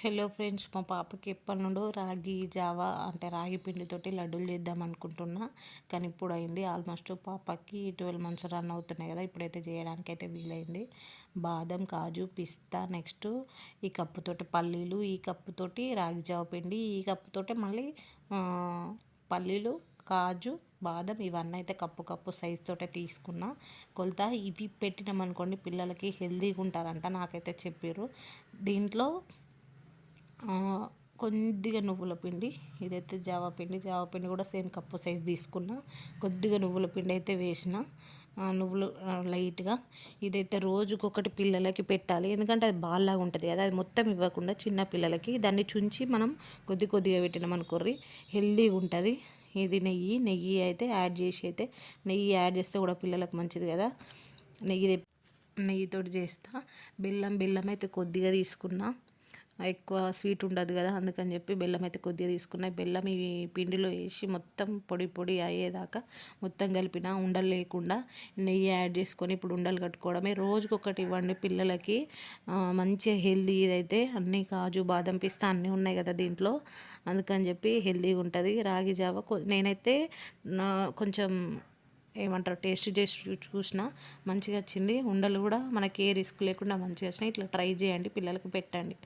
Hello friends మా పాపకి ఎప్పటి నుండో రాగి జావా అంటే రాగి పిండితోటి లడ్డూలు చేద్దాం అనుకుంటున్నా. కానీ ఇప్పుడు అయింది ఆల్మోస్ట్ పాపకి ట్వెల్వ్ మంత్స్ రన్ అవుతున్నాయి కదా ఇప్పుడైతే చేయడానికి అయితే వీలైంది. బాదం కాజు పిస్తా నెక్స్ట్. ఈ కప్పుతోటి పల్లీలు ఈ కప్పుతోటి రాగి జావ పిండి ఈ కప్పుతోటి మళ్ళీ పల్లీలు కాజు బాదం ఇవన్నీ అయితే కప్పు కప్పు సైజ్ తోటే తీసుకున్నా. కొలత ఇవి పెట్టినామనుకోండి పిల్లలకి హెల్తీగా ఉంటారంట నాకైతే చెప్పారు దీంట్లో కొద్దిగా నువ్వుల పిండి ఇదైతే జావా పిండి జావా పిండి కూడా సేమ్ కప్పు సైజ్ తీసుకున్నా. కొద్దిగా నువ్వుల పిండి అయితే వేసిన. నువ్వులు లైట్గా. ఇదైతే రోజుకొకటి పిల్లలకి పెట్టాలి. ఎందుకంటే అది బాల్లాగా ఉంటుంది కదా అది మొత్తం ఇవ్వకుండా చిన్న పిల్లలకి దాన్ని చుంచి మనం కొద్ది కొద్దిగా పెట్టినాం అనుకోర్రి. హెల్దీగా ఉంటుంది. ఇది నెయ్యి నెయ్యి అయితే యాడ్ చేసి అయితే నెయ్యి యాడ్ చేస్తే కూడా పిల్లలకు మంచిది కదా. నెయ్యి నెయ్యితోటి చేస్తా. బెల్లం బెల్లం అయితే కొద్దిగా తీసుకున్నా. ఎక్కువ స్వీట్ ఉండదు కదా అందుకని చెప్పి బెల్లం అయితే కొద్దిగా తీసుకున్నాయి బెల్లం ఈ పిండిలో వేసి మొత్తం పొడి పొడి అయ్యేదాకా మొత్తం కలిపిన ఉండలు లేకుండా నెయ్యి యాడ్ చేసుకొని ఇప్పుడు ఉండలు కట్టుకోవడమే. రోజుకొకటి ఇవ్వండి పిల్లలకి. మంచిగా హెల్దీ ఇదైతే అన్నీ కాజు బాదం పిస్తా అన్నీ ఉన్నాయి కదా దీంట్లో. అందుకని చెప్పి హెల్దీగా ఉంటుంది. రాగి జావ నేనైతే కొంచెం ఏమంటారు టేస్ట్ చేసి చూసిన మంచిగా వచ్చింది. ఉండలు కూడా మనకి ఏ రిస్క్ లేకుండా మంచిగా వచ్చినాయి. ఇట్లా ట్రై చేయండి పిల్లలకి పెట్టండి.